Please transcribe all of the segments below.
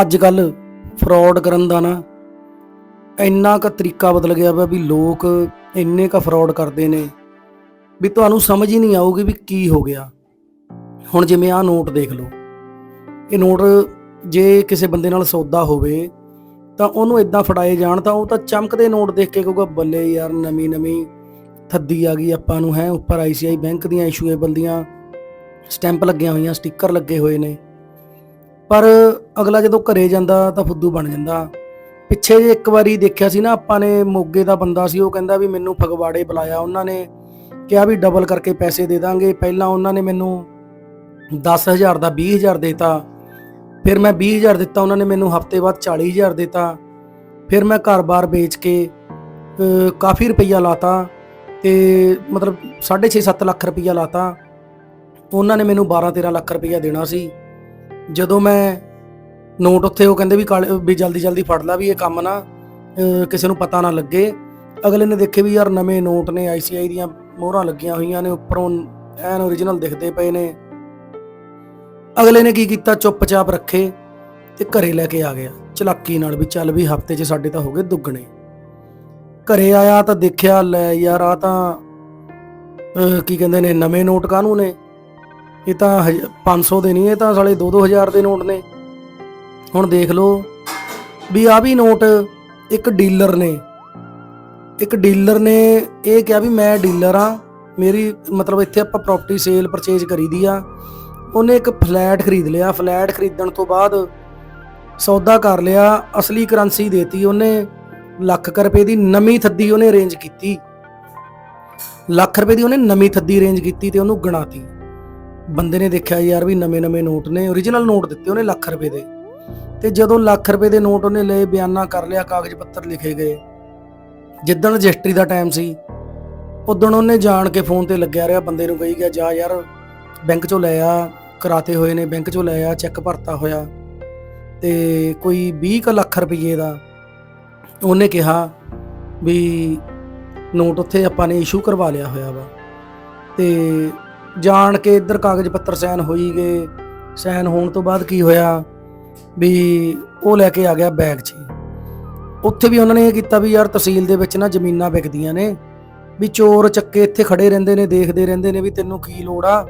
ਅੱਜ ਕੱਲ ਫਰਾਡ ਕਰਨ ਦਾ ਨਾ ਇੰਨਾ ਕ ਤਰੀਕਾ ਬਦਲ ਗਿਆ ਵਾ ਵੀ ਲੋਕ ਇੰਨੇ ਕ ਫਰਾਡ ਕਰਦੇ ਨੇ ਵੀ ਤੁਹਾਨੂੰ ਸਮਝ ਹੀ ਨਹੀਂ ਆਊਗੀ ਵੀ ਕੀ ਹੋ ਗਿਆ। ਹੁਣ ਜਿਵੇਂ ਆਹ ਨੋਟ ਦੇਖ ਲਓ। ਇਹ ਨੋਟ ਜੇ ਕਿਸੇ ਬੰਦੇ ਨਾਲ ਸੌਦਾ ਹੋਵੇ ਤਾਂ ਉਹਨੂੰ ਇਦਾਂ ਫੜਾਏ ਜਾਣ ਤਾਂ ਉਹ ਤਾਂ ਚਮਕਦੇ ਨੋਟ ਦੇਖ ਕੇ ਕਹੂਗਾ, ਬੱਲੇ ਯਾਰ ਨਵੀਂ ਨਵੀਂ ਥੱਦੀ ਆ ਗਈ ਆਪਾਂ ਨੂੰ, ਹੈ, ਉੱਪਰ ਆਈਸੀਆਈ ਬੈਂਕ ਦੀਆਂ ਇਸ਼ੂਏਬਲ ਦੀਆਂ ਸਟੈਂਪ ਲੱਗੀਆਂ ਹੋਈਆਂ ਸਟicker ਲੱਗੇ ਹੋਏ ਨੇ। ਪਰ ਅਗਲਾ ਜਦੋਂ ਘਰੇ ਜਾਂਦਾ ਤਾਂ ਫੁੱਦੂ ਬਣ ਜਾਂਦਾ। ਪਿੱਛੇ ਜੇ ਇੱਕ ਵਾਰੀ ਦੇਖਿਆ ਸੀ ਨਾ ਆਪਾਂ ਨੇ, ਮੋਗੇ ਦਾ ਬੰਦਾ ਸੀ, ਉਹ ਕਹਿੰਦਾ ਵੀ ਮੈਨੂੰ ਫਗਵਾੜੇ ਬੁਲਾਇਆ ਉਹਨਾਂ ਨੇ। ਕਿਹਾ ਵੀ ਡਬਲ ਕਰਕੇ ਪੈਸੇ ਦੇ ਦਾਂਗੇ। ਪਹਿਲਾਂ ਉਹਨਾਂ ਨੇ ਮੈਨੂੰ 10000 ਦਾ 20000 ਦੇਤਾ। ਫਿਰ ਮੈਂ 20000 ਦਿੱਤਾ, ਉਹਨਾਂ ਨੇ ਮੈਨੂੰ ਹਫ਼ਤੇ ਬਾਅਦ 40000 ਦਿੱਤਾ। ਫਿਰ ਮੈਂ ਘਰ-ਬਾਰ ਵੇਚ ਕੇ ਕਾਫੀ ਰੁਪਈਆ ਲਾਤਾ ਤੇ ਮਤਲਬ 6.5-7 ਲੱਖ ਰੁਪਈਆ ਲਾਤਾ। ਉਹਨਾਂ ਨੇ ਮੈਨੂੰ 12-13 ਲੱਖ ਰੁਪਈਆ ਦੇਣਾ ਸੀ। ਜਦੋਂ ਮੈਂ ਨੋਟ ਉੱਥੇ, ਉਹ ਕਹਿੰਦੇ ਵੀ ਕਾਲੇ- ਵੀ ਜਲਦੀ ਜਲਦੀ ਫੜ ਲਾ ਵੀ ਇਹ ਕੰਮ ਨਾ ਕਿਸੇ ਨੂੰ ਪਤਾ ਨਾ ਲੱਗੇ। ਅਗਲੇ ਨੇ ਦੇਖੇ ਵੀ ਯਾਰ ਨਵੇਂ ਨੋਟ ਨੇ ਆਈਸੀਆਈ ਦੀਆਂ ਮੋਹਰਾਂ ਲੱਗੀਆਂ ਹੋਈਆਂ ਨੇ, ਉੱਪਰੋਂ ਐਨ ਓਰੀਜਨਲ ਦਿਖਦੇ ਪਏ ਨੇ। ਅਗਲੇ ਨੇ ਕੀ ਕੀਤਾ? ਚੁੱਪਚਾਪ ਰੱਖੇ ਤੇ ਘਰੇ ਲੈ ਕੇ ਆ ਗਿਆ। ਚਲਾਕੀ ਨਾਲ ਵੀ ਚੱਲ ਵੀ ਹਫ਼ਤੇ 'ਚ ਸਾਡੇ ਤਾਂ ਹੋ ਗਏ ਦੁੱਗਣੇ। ਘਰੇ ਆਇਆ ਤਾਂ ਦੇਖਿਆ, ਲੈ ਯਾਰ ਆ ਤਾਂ ਕੀ ਕਹਿੰਦੇ ਨੇ, ਨਵੇਂ ਨੋਟ ਕਾਹਨੂੰ ਨੇ? ਇਹ ਤਾਂ ਹਜ- 500 ਦੇ ਨਹੀਂ ਇਹ ਤਾਂ ਸਾਲੇ 2-2000 ਦੇ ਨੋਟ ਨੇ। ਹੁਣ ਦੇਖ ਲਓ ਵੀ ਆ ਵੀ ਨੋਟ ਇੱਕ ਡੀਲਰ ਨੇ। ਇੱਕ ਡੀਲਰ ਨੇ, ਇਹ ਕਿਹਾ ਵੀ ਮੈਂ ਡੀਲਰ ਆ ਮੇਰੀ ਮਤਲਬ ਇੱਥੇ ਆਪਾਂ ਪ੍ਰਾਪਰਟੀ ਸੇਲ ਪਰਚੇਜ ਕਰੀਦੀ ਆ। ਉਹਨੇ ਇੱਕ ਫਲੈਟ ਖਰੀਦ ਲਿਆ ਫਲੈਟ ਖਰੀਦਣ ਤੋਂ ਬਾਅਦ ਸੌਦਾ ਕਰ ਲਿਆ, ਅਸਲੀ ਕਰੰਸੀ ਦੇਤੀ ਉਹਨੇ, ਲੱਖ ਕੁ ਰੁਪਏ ਦੀ ਨਵੀਂ ਥੱਦੀ ਉਹਨੇ ਅਰੇਂਜ ਕੀਤੀ। ਲੱਖ ਰੁਪਏ ਦੀ ਉਹਨੇ ਨਵੀਂ ਥੱਦੀ ਅਰੇਂਜ ਕੀਤੀ ਤੇ ਉਹਨੂੰ ਗਣਾਤੀ। ਬੰਦੇ ਨੇ ਦੇਖਿਆ ਯਾਰ ਵੀ ਨਵੇਂ ਨਵੇਂ ਨੋਟ ਨੇ origignal ਨੋਟ ਦਿੱਤੇ ਉਹਨੇ ਲੱਖ ਰੁਪਏ ਦੇ। ਤੇ ਜਦੋਂ ਲੱਖ ਰੁਪਏ ਦੇ ਨੋਟ ਉਹਨੇ ਲਏ, ਬਿਆਨਾ ਕਰ ਲਿਆ, ਕਾਗਜ਼ ਪੱਤਰ ਲਿਖੇ ਗਏ। ਜਿੱਦਣ ਰਜਿਸਟਰੀ ਦਾ ਟਾਈਮ ਸੀ, ਉਦੋਂ ਉਹਨੇ ਜਾਣ ਕੇ ਫੋਨ ਤੇ ਲੱਗਿਆ ਰਿਹਾ, ਬੰਦੇ ਨੂੰ ਕਹੀ ਗਿਆ, ਜਾ ਯਾਰ ਬੈਂਕ ਚੋਂ ਲੈ ਆ, ਕਰਾਤੇ ਹੋਏ ਨੇ ਬੈਂਕ ਚੋਂ ਲੈ ਆ ਚੈੱਕ ਭਰਤਾ ਹੋਇਆ। ਤੇ ਕੋਈ 20 ਕੁ ਲੱਖ ਰੁਪਏ ਦਾ ਉਹਨੇ ਕਿਹਾ ਵੀ ਨੋਟ ਉੱਥੇ ਆਪਾਂ ਨੇ ਇਸ਼ੂ ਕਰਵਾ ਲਿਆ ਹੋਇਆ ਵਾ। ਤੇ ਜਾਣ ਕੇ ਇੱਧਰ ਕਾਗਜ਼ ਪੱਤਰ ਸਾਈਨ ਹੋਈ ਗਏ। ਸਾਈਨ ਹੋਣ ਤੋਂ ਬਾਅਦ ਕੀ ਹੋਇਆ? ਵੀ ਉਹ ਲੈ ਕੇ ਆ ਗਿਆ ਬੈਗ 'ਚ। ਹੀ। ਉੱਥੇ ਵੀ ਉਹਨਾਂ ਨੇ ਇਹ ਕੀਤਾ ਵੀ ਯਾਰ ਤਹਿਸੀਲ ਦੇ ਵਿੱਚ ਨਾ ਜ਼ਮੀਨਾਂ ਵਿਕਦੀਆਂ ਨੇ। ਵੀ ਚੋਰ ਚੱਕੇ ਇੱਥੇ ਖੜੇ ਰਹਿੰਦੇ ਨੇ, ਦੇਖਦੇ ਰਹਿੰਦੇ ਨੇ ਵੀ ਤੈਨੂੰ ਕੀ ਲੋੜ ਆ।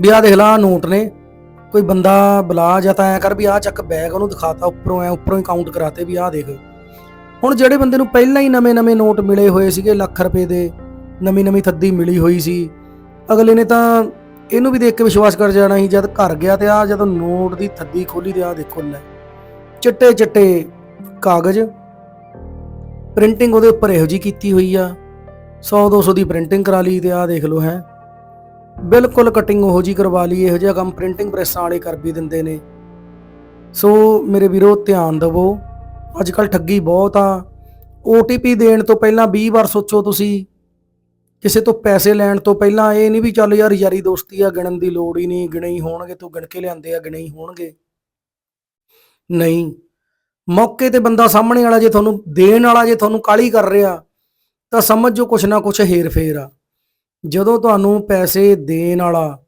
ਵੀ ਆਹ ਦੇਖ ਲਾ, ਆਹ ਨੋਟ ਨੇ। ਕੋਈ ਬੰਦਾ ਬੁਲਾ ਜਾਂ ਤਾਂ ਐ ਕਰ ਵੀ ਆਹ ਚੱਕ ਬੈਗ ਉਹਨੂੰ ਦਿਖਾਤਾ, ਉੱਪਰੋਂ ਐ, ਉੱਪਰੋਂ ਹੀ ਕਾਊਂਟ ਕਰਾਤੇ ਵੀ ਆਹ ਦੇਖ। ਹੁਣ ਜਿਹੜੇ ਬੰਦੇ ਨੂੰ ਪਹਿਲਾਂ ਹੀ ਨਵੇਂ-ਨਵੇਂ ਨੋਟ ਮਿਲੇ ਹੋਏ ਸੀਗੇ ਲੱਖ ਰੁਪਏ ਦੇ, ਨਵੀਂ-ਨਵੀਂ ਥੱਦੀ ਮਿਲੀ ਹੋਈ ਸੀ। ਅਗਲੇ ਨੇ ਤਾਂ ਇਹਨੂੰ ਵੀ ਦੇਖ ਕੇ ਵਿਸ਼ਵਾਸ ਕਰ ਜਾਣਾ ਸੀ, ਜਦ ਘਰ ਗਿਆ ਤੇ ਆ ਜਦੋਂ ਨੋਟ ਦੀ ਥੱਦੀ ਖੋਲੀ ਤੇ ਆ ਦੇਖੋ ਲੈ, ਚਿੱਟੇ ਚਿੱਟੇ ਕਾਗਜ਼ ਪ੍ਰਿੰਟਿੰਗ ਉਹਦੇ ਉੱਪਰ ਇਹੋ ਜੀ ਕੀਤੀ ਹੋਈ ਆ 100 200 ਦੀ ਪ੍ਰਿੰਟਿੰਗ ਕਰਾ ਲਈ ਤੇ ਆ ਦੇਖ ਲਓ ਹੈ। ਬਿਲਕੁਲ ਕਟਿੰਗ ਉਹੋ ਜੀ ਕਰਵਾ ਲਈ, ਇਹੋ ਜਿਹਾ ਕੰਮ ਪ੍ਰਿੰਟਿੰਗ ਪ੍ਰੈਸਾਂ ਵਾਲੇ ਕਰ ਵੀ ਦਿੰਦੇ ਨੇ। ਸੋ ਮੇਰੇ ਵੀਰੋ ਧਿਆਨ ਦਿਵੋ, ਅੱਜ ਕੱਲ ਠੱਗੀ ਬਹੁਤ ਆ। OTP ਦੇਣ ਤੋਂ ਪਹਿਲਾਂ 20 ਵਾਰ ਸੋਚੋ ਤੁਸੀਂ ਕਿਸੇ ਤੋਂ ਪੈਸੇ ਲੈਣ ਤੋਂ ਪਹਿਲਾਂ ਇਹ ਨਹੀਂ ਵੀ ਚੱਲ ਯਾਰ ਯਾਰੀ ਦੋਸਤੀ ਆ, ਗਿਣਨ ਦੀ ਲੋੜ ਹੀ ਨਹੀਂ, ਗਿਣੇ ਹੀ ਹੋਣਗੇ, ਤੂੰ ਗਿਣ ਕੇ ਲਿਆਂਦੇ ਆ, ਗਿਣੇ ਹੀ ਹੋਣਗੇ। ਨਹੀਂ। ਮੌਕੇ ਤੇ ਬੰਦਾ ਸਾਹਮਣੇ ਵਾਲਾ ਜੇ ਤੁਹਾਨੂੰ ਦੇਣ ਵਾਲਾ ਜੇ ਤੁਹਾਨੂੰ ਕਾਲੀ ਕਰ ਰਿਹਾ, ਤਾਂ ਸਮਝੋ ਕੁਛ ਨਾ ਕੁਛ ਹੇਰ ਫੇਰ ਆ। ਜਦੋਂ ਤੁਹਾਨੂੰ ਪੈਸੇ ਦੇਣ ਵਾਲਾ